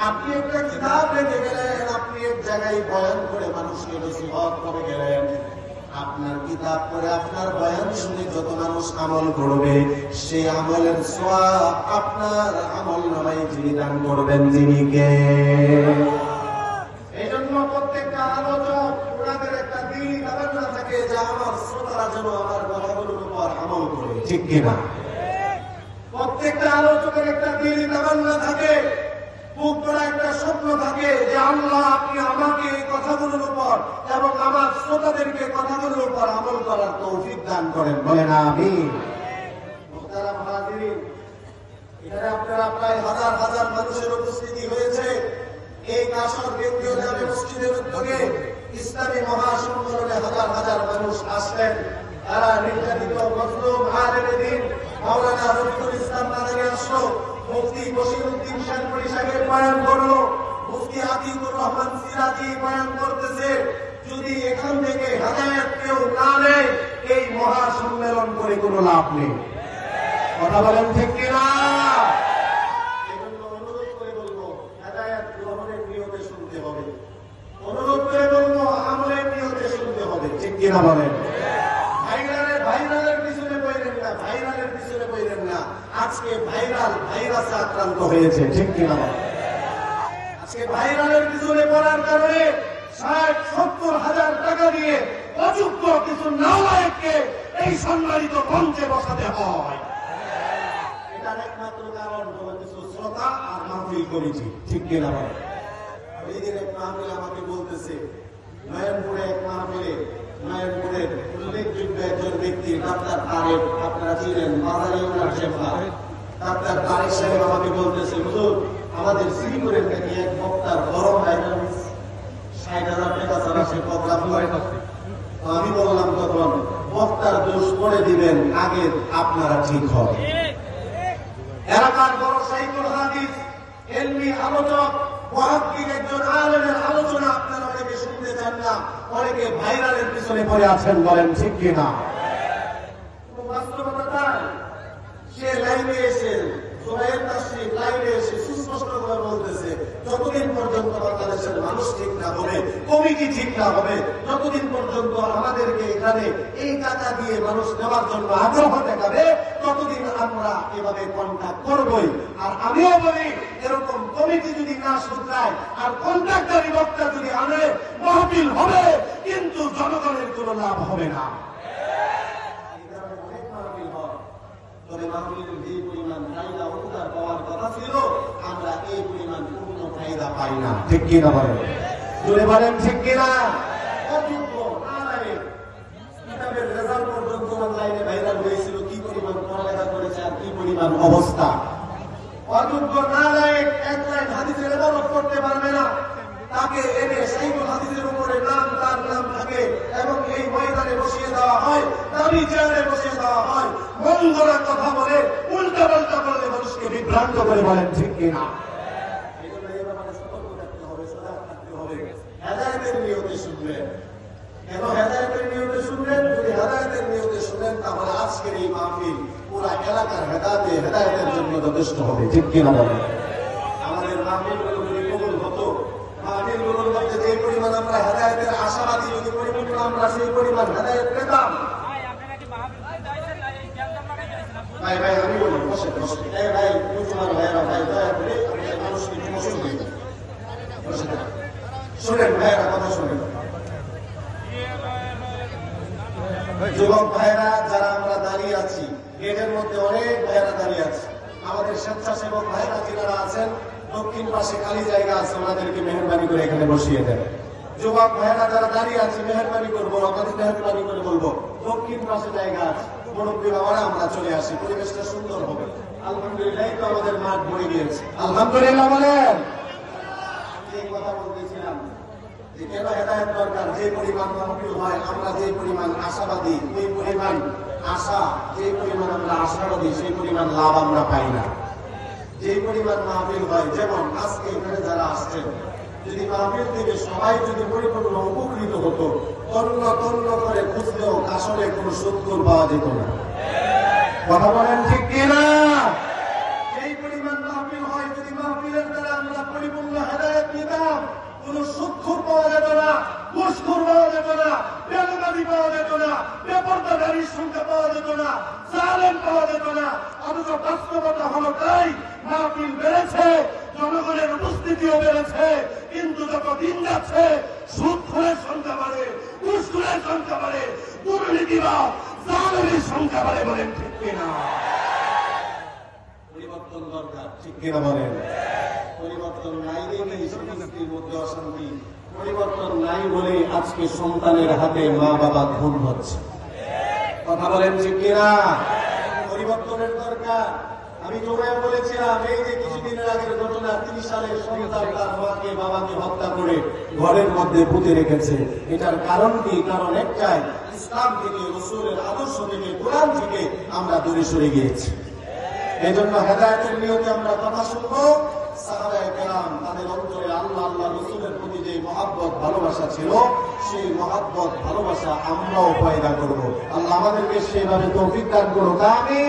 আপনি একটা কিতাব করে আপনার আপনার বয়ান শুনে যত মানুষ আমল করবে সেই আমলের সওয়াব আপনার আমল নামায় যিনি দান করবেন যিনি কে এই জন্য প্রত্যেকটা আলোচক ওনাদের একটা দিন তামান্না থাকে যে আমার শ্রোতারা যেন আমার কথাগুলোর উপর আমল করে ঠিক কিনা? প্রত্যেকটা আলোচকের একটা দিল তামান্না থাকে বড় একটা স্বপ্ন থাকে যে আল্লাহ আপনি আমাকে এই কথাগুলোর উপর এবং আমার শ্রোতাদেরকে কথাগুলোর উপর আমল করার তৌফিক দান করেন। বলেন আমি মোহতারাম হাজিরিন, এখানে আপনারা প্রায় হাজার হাজার মানুষের উপস্থিতি হয়েছে এই কাসর কেন্দ্রীয় জামে মসজিদের উদ্যোগে ইসলামী মহাসম্মেলনে হাজার হাজার মানুষ আসলেন যদি এখান থেকে হেদায়েত কেউ না নেয় এই মহাসম্মেলন করে কোনো লাভ নেই কথা বলেন ঠিক কিনা অনুরোধ করে বলব আমলের নিয়তে শুনতে হবে ঠিক কিনা বলেন ভাইরালের ভাইরালের পিছনে পড়েন না ভাইরালের পিছনে পড়েন না আজকে ভাইরাল, ভাইরাসে আক্রান্ত হয়েছে, ঠিক কিনা আজকে ভাইরালের পিছনে পড়ার কারণে ষাট, সত্তর হাজার টাকা দিয়ে অযুক্ত কিছু নাওয়ায়ককে এই সম্মানিত মঞ্চে বসাতে হয়। এটার একমাত্র কারণ কিছু শ্রোতা আর মাহফিল কমিটি, ঠিক কিনা আমাকে বলতেছে, নয়নপুরে এক মাহফিলে নয়নপুরের উল্লেখযোগ্য একজন ব্যক্তি আমি বললাম তখন, বক্তার দোষ করে দিবেন, আগে আপনারা ঠিক হবে আলোচনা আপনারা অনেকে শুনতে চান না, অনেকে ভাইরালের পিছনে পড়ে আছেন বলেন, ঠিক কিনা? ততদিন আমরা এভাবে কন্ট্যাক্ট করবই। আর আমিও বলি, এরকম কমিটি যদি না শুধরায়, আর কন্ট্রাক্টারি বক্তা যদি আনে মহবিল হবে, কিন্তু জনগণের কোনো লাভ হবে না এই কারণে অনেক মাহফিল হয়। তবে পড়ালেখা করেছে আর কি পরিমাণ অবস্থা অযোগ্য নালায়েক এক লাইন হাদিসের ইবাদত করতে পারবে না তাকে এনে সাইকুল হাদিসের উপরে নাম তার নাম থাকে এবং এই ময়দানে বসিয়ে দেওয়া হয় দাবি চেয়ারে বসিয়ে দেওয়া হয় মন গড়া কথা বলে উল্টা পাল্টা বলে বিভ্রান্ত করে বলেন, ঠিক কিনা? কেন হেদায়তের নিয়তে শুনবেন যদি হেদায়তের নিয়তে শুনেন তাহলে আজকের এই মাহফিল পুরা এলাকার হেদায়তে, হেদায়তের জন্য যথেষ্ট হবে, ঠিক কিনা বলেন আমাদের মাহফিলগুলো যদি কবুল হতো মাহফিলগুলোর মধ্যে যে পরিমাণ আমরা হেদায়তের আশাবাদী যদি পরিপূর্ণ আমরা সেই পরিমাণ হেদায়ত পেতাম ভাই আপনারা কি মাহফিল করতে আইছেন না এই জ্ঞান লাগাই আইছেন আপনারা? ভাই ভাই আমি বলি বসে বসে এই ভাই মুসলমান ভাইরা ভাই দয়া করে আপনি মানুষকে একটু বসে দিন বসে দিন। শুনেন ভাইরা কথা শুনেন যুবক ভাইরা যারা আমরা দাঁড়িয়ে আছি, গেটের মধ্যে অনেক ভাইরা দাঁড়িয়ে আছে। আমাদের স্বেচ্ছাসেবক ভাইরা যারা আছেন, দক্ষিণ পাশে খালি জায়গা আছে, ওনাদেরকে মেহরবানি করে এখানে বসিয়ে দেন। যুবক ভাইরা যারা দাঁড়িয়ে আছে, মেহরবানি করব আপনাদের মেহরবানি করে বলব, দক্ষিণ পাশে জায়গা আছে। মুরব্বী বাবারা, আমরা চলে আসি, পরিবেশটা সুন্দর হবে। আলহামদুলিল্লাহ তো আমাদের মাঠ ভরে গিয়েছে। আলহামদুলিল্লাহ বলেন। কথা বলতেছিলাম। পরিপূর্ণ উপকৃত হতো, তন্ন তন্ন করে খুঁজলেও আসলে কোনো সত্তর পাওয়া যেত না। কথা বলেন ঠিক কিনা এই পরিমাণ মাহফিল হয় যদি মাহফিলের দ্বারা আমরা পরিপূর্ণ হেদায়ত নিতাম কোন সুক্ষুর পাওয়া যেত না ঘুষখোর পাওয়া যেত না, বেলগাড়ি পাওয়া যেত না বেপরদারির সংখ্যা পাওয়া যেত না, জালেম পাওয়া যেত না। অথচ বাস্তবতা হলো তাই, মাহফিল বেড়েছে, জনগণের উপস্থিতিও বেড়েছে, কিন্তু যত দিন যাচ্ছে খুনের সংখ্যা বাড়ে ঘুষ খুনের সংখ্যা বাড়ে, দুর্নীতিবাদ, জালেমের সংখ্যা বাড়ে বলেন ঠিক কিনা? পরিবর্তন দরকার, ঠিক কিনা বলেন? পরিবর্তন নাই দেখেই মধ্যে অশান্তি। পরিবর্তন নাই বলে আজকে সন্তানের হাতে মা বাবা খুন হচ্ছে। কথা বলেন ঠিক কিনা? পরিবর্তনের দরকার। আমি বলেছিলাম, এই যে কিছুদিনের আগের ঘটনা, তিরিশ সন্তান তার মাকে, বাবাকে হত্যা করে ঘরের মধ্যে পুঁতে রেখেছে। এটার কারণ কি? কারণ একটাই, ইসলাম থেকে, রসুলের আদর্শ থেকে, কোরআন থেকে আমরা দূরে সরে গিয়েছি। এই জন্য হেদায়তের নিয়তে আমরা কথা শুনব। সেভাবে তৌফিক দান আমি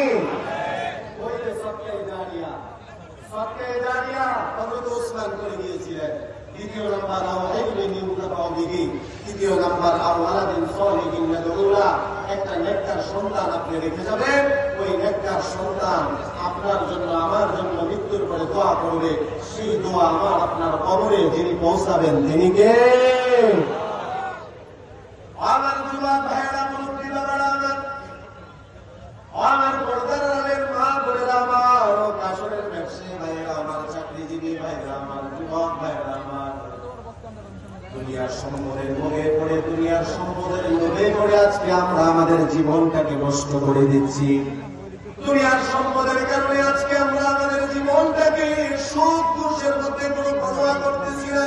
একটা নেককার সন্তান আপনি রেখে যাবেন। ওই নেককার সন্তান আপনার জন্য, আমার জন্য মৃত্যুর পরে দোয়া করবে সেই দোয়া আমার আপনার কবরে যিনি পৌঁছাবেন, তিনি কে? দুনিয়ার দুনিয়ার আজকে আমরা আমাদের জীবনটাকে নষ্ট করে দিচ্ছি দুনিয়ার সম্পদের কারণে আজকে আমরা আমাদের জীবনটাকে সুখ ঘুষের মধ্যে কোনো পরোয়া করতেছি না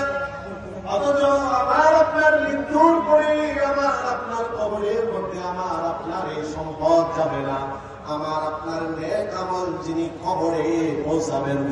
অথচ আমার আপনার মৃত্যুর পরে আমার আপনার কবরের মধ্যে আমার আপনার এই সম্পদ যাবে না আমার আপনার নেক আমল যিনি কবরে পৌঁছাবেন তিনি কে রসুলের হাদিস প্রমাণ করে আতলাহুল মাইয়িতা তালাত। একটা মানুষ যখন মারা যায় ওই লোকটাকে যখন খাটের মধ্যে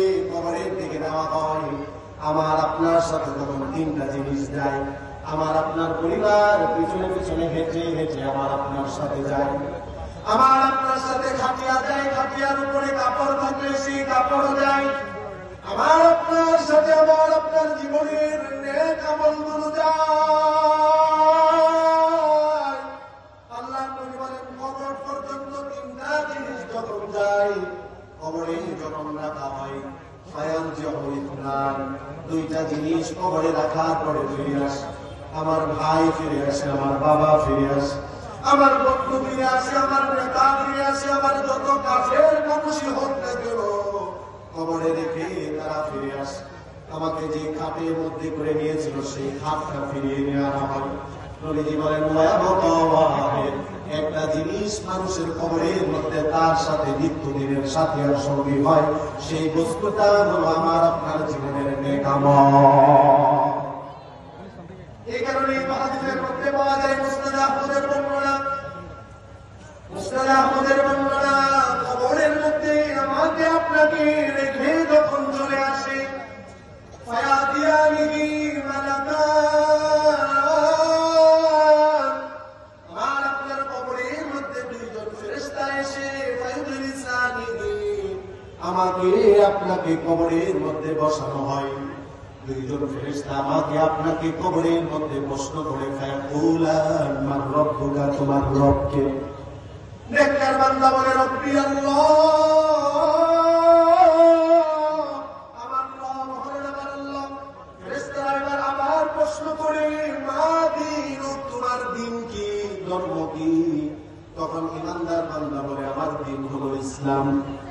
আমার আপনার সাথে যখন তিনটা জিনিস যায়, আমার আপনার পরিবার পিছনে পিছনে হেঁটে হেঁটে আমার আপনার সাথে যায়। আমার আপনার সাথে খাটিয়া যায় খাটিয়ার উপরে কাপড় থাকলে সেই কাপড় যায় আমার আপনার সাথে আমার আপনার জীবনের নেক আমলগুলো যায়। আল্লাহ জিনিস যখন যায়, কবরে যখন রাখা হয় ফায়াল ইসলাম দুইটা জিনিস কবরে রাখার পরে ফিরে আসে। আমার ভাই ফিরে আসে, আমার বাবা ফিরে আসে। আমার বন্ধু ফিরে আসে, আমার নেতা ফিরে আসে, আমার যত কাছের মানুষই হোক না কেন, কবরে রেখে তারা ফিরে আসে। আমাকে যে খাটের মধ্যে করে নিয়েছিল, সেই খাটটা ফিরিয়ে আনা হয়। নবীজি বলেন "ওয়ায়াবকা একটা জিনিস মানুষের কবরের মধ্যে তার সাথে নিত্যদিনের সাথে আর সঙ্গী হয়। সেই বস্তুটা হলো আমার আপনার জীবনের নেকামল এই কারণে এই মহাদিসের মধ্যে পাওয়া যায় মুসনাদ আহমদের বর্ণনা। মুসনাদ আহমদের বর্ণনা মধ্যে বসানো হয়। দুইজন ফেরেশতা আমাকে আপনাকে কবরের মধ্যে প্রশ্ন করে রব্বুকা, তোমার রবকে? দিন কি? ধর্ম কি? তখন ইমানদার বান্দা বলে, আমার দিন হলো ইসলাম।